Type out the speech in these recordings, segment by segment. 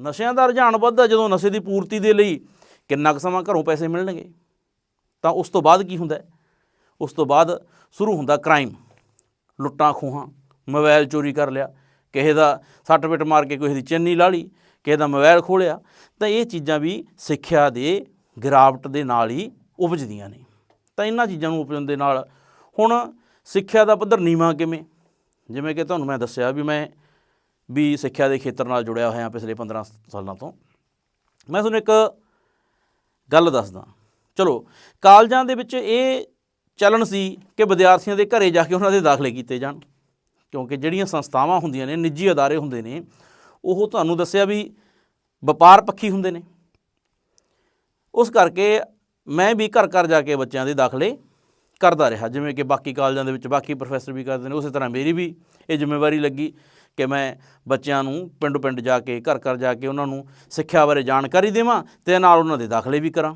ਨਸ਼ਿਆਂ ਦਾ ਰੁਝਾਨ ਵੱਧਦਾ ਜਦੋਂ ਨਸ਼ੇ ਦੀ ਪੂਰਤੀ ਦੇ ਲਈ ਕਿੰਨਾ ਕੁ ਸਮਾਂ ਘਰੋਂ ਪੈਸੇ ਮਿਲਣਗੇ? ਤਾਂ ਉਸ ਤੋਂ ਬਾਅਦ ਕੀ ਹੁੰਦਾ ਉਸ ਤੋਂ ਬਾਅਦ ਸ਼ੁਰੂ ਹੁੰਦਾ ਕ੍ਰਾਈਮ ਲੁੱਟਾਂ ਖੋਹਾਂ ਮੋਬਾਈਲ ਚੋਰੀ ਕਰ ਲਿਆ, ਕਿਸੇ ਦਾ ਸੱਟ ਪਿੱਟ ਮਾਰ ਕੇ ਕਿਸੇ ਦੀ ਚੰਨੀ ਲਾ ਲਈ, ਕਿਸੇ ਦਾ ਮੋਬਾਈਲ ਖੋਲਿਆ ਤਾਂ ਇਹ ਚੀਜ਼ਾਂ ਵੀ ਸਿੱਖਿਆ ਦੇ ਗਿਰਾਵਟ ਦੇ ਨਾਲ ਹੀ ਉਪਜਦੀਆਂ ਨੇ। ਤਾਂ ਇਹਨਾਂ ਚੀਜ਼ਾਂ ਨੂੰ ਉਪਜਣ ਦੇ ਨਾਲ ਹੁਣ ਸਿੱਖਿਆ ਦਾ ਪੱਧਰ ਨੀਵਾਂ ਕਿਵੇਂ? ਜਿਵੇਂ ਕਿ ਤੁਹਾਨੂੰ ਮੈਂ ਦੱਸਿਆ ਵੀ ਮੈਂ ਵੀ ਸਿੱਖਿਆ ਦੇ ਖੇਤਰ ਨਾਲ ਜੁੜਿਆ ਹੋਇਆ ਪਿਛਲੇ 15 ਸਾਲਾਂ ਤੋਂ। ਮੈਂ ਤੁਹਾਨੂੰ ਇੱਕ ਗੱਲ ਦੱਸਦਾ। ਚਲੋ, ਕਾਲਜਾਂ ਦੇ ਵਿੱਚ ਇਹ ਚੱਲਣ ਸੀ ਕਿ ਵਿਦਿਆਰਥੀਆਂ ਦੇ ਘਰੇ ਜਾ ਕੇ ਉਹਨਾਂ ਦੇ ਦਾਖਲੇ ਕੀਤੇ ਜਾਣ, ਕਿਉਂਕਿ ਜਿਹੜੀਆਂ ਸੰਸਥਾਵਾਂ ਹੁੰਦੀਆਂ ਨੇ, ਨਿੱਜੀ ਅਦਾਰੇ ਹੁੰਦੇ ਨੇ, ਉਹ ਤੁਹਾਨੂੰ ਦੱਸਿਆ ਵੀ ਵਪਾਰ ਪੱਖੀ ਹੁੰਦੇ ਨੇ। ਉਸ ਕਰਕੇ ਮੈਂ ਵੀ ਘਰ ਘਰ ਜਾ ਕੇ ਬੱਚਿਆਂ ਦੇ ਦਾਖਲੇ ਕਰਦਾ ਰਿਹਾ, ਜਿਵੇਂ ਕਿ ਬਾਕੀ ਕਾਲਜਾਂ ਦੇ ਵਿੱਚ ਬਾਕੀ ਪ੍ਰੋਫੈਸਰ ਵੀ ਕਰਦੇ ਨੇ, ਉਸੇ ਤਰ੍ਹਾਂ ਮੇਰੀ ਵੀ ਇਹ ਜ਼ਿੰਮੇਵਾਰੀ ਲੱਗੀ। ਕਿ ਮੈਂ ਬੱਚਿਆਂ ਨੂੰ ਪਿੰਡ ਪਿੰਡ ਜਾ ਕੇ ਘਰ ਘਰ ਜਾ ਕੇ ਉਹਨਾਂ ਨੂੰ ਸਿੱਖਿਆ ਬਾਰੇ ਜਾਣਕਾਰੀ ਦੇਵਾਂ ਤੇ ਨਾਲ ਉਹਨਾਂ ਦੇ ਦਾਖਲੇ ਵੀ ਕਰਾਂ।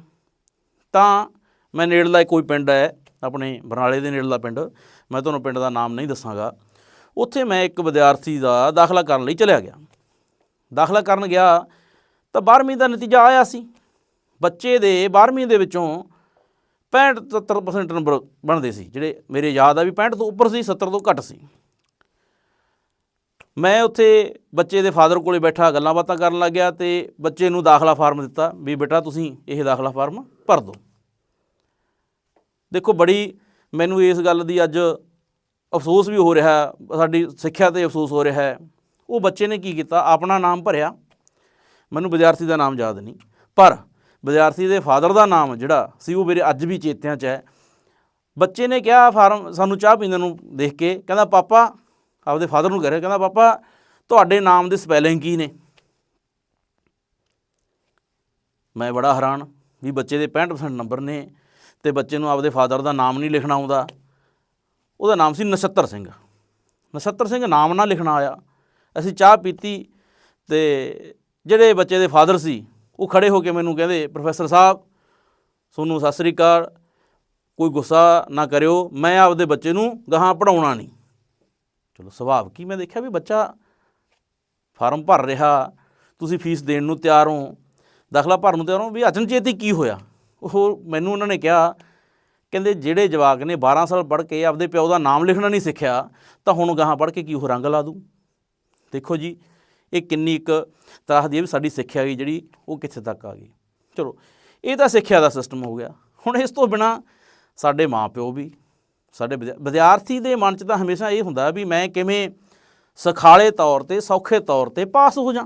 ਤਾਂ ਮੈਂ ਨੇੜਲਾ ਕੋਈ ਪਿੰਡ ਹੈ, ਆਪਣੇ ਬਰਨਾਲੇ ਦੇ ਨੇੜਲਾ ਪਿੰਡ, ਮੈਂ ਤੁਹਾਨੂੰ ਪਿੰਡ ਦਾ ਨਾਮ ਨਹੀਂ ਦੱਸਾਂਗਾ। ਉੱਥੇ ਮੈਂ ਇੱਕ ਵਿਦਿਆਰਥੀ ਦਾ ਦਾਖਲਾ ਕਰਨ ਲਈ ਚਲਿਆ ਗਿਆ। ਦਾਖਲਾ ਕਰਨ ਗਿਆ ਤਾਂ 12ਵੀਂ ਦਾ ਨਤੀਜਾ ਆਇਆ ਸੀ। ਬੱਚੇ ਦੇ 12ਵੀਂ ਦੇ ਵਿੱਚੋਂ 65 70% ਨੰਬਰ ਬਣਦੇ ਸੀ, ਜਿਹੜੇ ਮੇਰੇ ਯਾਦ ਆ ਵੀ 65 ਤੋਂ ਉੱਪਰ ਸੀ 70 ਤੋਂ ਘੱਟ ਸੀ। ਮੈਂ ਉੱਥੇ ਬੱਚੇ ਦੇ ਫਾਦਰ ਕੋਲੇ ਬੈਠਾ ਗੱਲਾਂ ਬਾਤਾਂ ਕਰਨ ਲੱਗ ਗਿਆ ਤੇ ਬੱਚੇ ਨੂੰ ਦਾਖਲਾ ਫਾਰਮ ਦਿੱਤਾ ਵੀ ਬੇਟਾ ਤੁਸੀਂ ਇਹ ਦਾਖਲਾ ਫਾਰਮ ਭਰ ਦਿਓ। ਦੇਖੋ ਬੜੀ ਮੈਨੂੰ ਇਸ ਗੱਲ ਦੀ ਅੱਜ ਅਫਸੋਸ ਵੀ ਹੋ ਰਿਹਾ, ਸਾਡੀ ਸਿੱਖਿਆ ਤੇ ਅਫਸੋਸ ਹੋ ਰਿਹਾ ਹੈ। ਉਹ ਬੱਚੇ ਨੇ ਕੀ ਕੀਤਾ, ਆਪਣਾ ਨਾਮ ਭਰਿਆ। ਮੈਨੂੰ ਵਿਦਿਆਰਥੀ ਦਾ ਨਾਮ ਯਾਦ ਨਹੀਂ, ਪਰ ਵਿਦਿਆਰਥੀ ਦੇ ਫਾਦਰ ਦਾ ਨਾਮ ਜਿਹੜਾ ਸੀ ਉਹ ਮੇਰੇ ਅੱਜ ਵੀ ਚੇਤਿਆਂ 'ਚ ਹੈ। ਬੱਚੇ ਨੇ ਕਿਹਾ, ਫਾਰਮ ਸਾਨੂੰ ਚਾਹ ਪੀਂਦੇ ਨੂੰ ਦੇਖ ਕੇ, ਕਹਿੰਦਾ, ਪਾਪਾ ਆਪਦੇ ਫਾਦਰ ਨੂੰ ਕਹਿ ਰਿਹਾ, ਕਹਿੰਦਾ, ਪਾਪਾ, ਤੁਹਾਡੇ ਨਾਮ ਦੇ ਸਪੈਲਿੰਗ ਕੀ ਨੇ? ਮੈਂ ਬੜਾ ਹੈਰਾਨ ਵੀ ਬੱਚੇ ਦੇ 65% ਨੰਬਰ ਨੇ ਤੇ ਬੱਚੇ ਨੂੰ ਆਪਦੇ ਫਾਦਰ ਦਾ ਨਾਮ ਨਹੀਂ ਲਿਖਣਾ ਆਉਂਦਾ। ਉਹਦਾ ਨਾਮ ਸੀ ਨਛੱਤਰ ਸਿੰਘ। ਨਛੱਤਰ ਸਿੰਘ ਨਾਮ ਨਾ ਲਿਖਣਾ ਆਇਆ। ਅਸੀਂ ਚਾਹ ਪੀਤੀ ਤੇ ਜਿਹੜੇ ਬੱਚੇ ਦੇ ਫਾਦਰ ਸੀ, ਉਹ ਖੜੇ ਹੋ ਕੇ ਮੈਨੂੰ ਕਹਿੰਦੇ, ਪ੍ਰੋਫੈਸਰ ਸਾਹਿਬ ਤੁਹਾਨੂੰ ਸਤਿ ਸ੍ਰੀ ਅਕਾਲ। ਕੋਈ ਗੁੱਸਾ ਨਾ ਕਰਿਓ। ਮੈਂ ਆਪਦੇ ਬੱਚੇ ਨੂੰ ਗਾਹਾਂ ਪੜਾਉਣਾ ਨਹੀਂ। ਚਲੋ ਸੁਭਾਵ ਕੀ ਮੈਂ ਦੇਖਿਆ ਵੀ ਬੱਚਾ ਫਾਰਮ ਭਰ ਰਿਹਾ, ਤੁਸੀਂ ਫੀਸ ਦੇਣ ਨੂੰ ਤਿਆਰ ਹੋ, ਦਾਖਲਾ ਭਰਨ ਨੂੰ ਤਿਆਰ ਹੋ ਵੀ ਅਚਨਚੇਤੀ ਕੀ ਹੋਇਆ? ਉਹ ਮੈਨੂੰ ਉਹਨਾਂ ਨੇ ਕਿਹਾ, ਕਹਿੰਦੇ ਜਿਹੜੇ ਜਵਾਕ ਨੇ 12 ਸਾਲ ਪੜ੍ਹ ਕੇ ਆਪਦੇ ਪਿਓ ਦਾ ਨਾਮ ਲਿਖਣਾ ਨਹੀਂ ਸਿੱਖਿਆ, ਤਾਂ ਹੁਣ ਗਾਹਾਂ ਪੜ੍ਹ ਕੇ ਕੀ ਉਹ ਰੰਗ ਲਾ ਦੂ? ਦੇਖੋ ਜੀ, ਇਹ ਕਿੰਨੀ ਇੱਕ ਤਰ੍ਹਾਂ ਦੀ ਹੈ ਵੀ ਸਾਡੀ ਸਿੱਖਿਆ ਗਈ ਜਿਹੜੀ ਉਹ ਕਿੱਥੇ ਤੱਕ ਆ ਗਈ। ਚਲੋ, ਇਹ ਤਾਂ ਸਿੱਖਿਆ ਦਾ ਸਿਸਟਮ ਹੋ ਗਿਆ। ਹੁਣ ਇਸ ਤੋਂ ਬਿਨਾ ਸਾਡੇ ਮਾਪਿਓ ਵੀ ਸਾਡੇ ਵਿਦਿਆ- ਵਿਦਿਆਰਥੀ ਦੇ ਮਨ 'ਚ ਤਾਂ ਹਮੇਸ਼ਾ ਇਹ ਹੁੰਦਾ ਵੀ ਮੈਂ ਕਿਵੇਂ ਸਖਾਲੇ ਤੌਰ ਤੇ, ਸੌਖੇ ਤੌਰ ਤੇ ਪਾਸ ਹੋ ਜਾਂ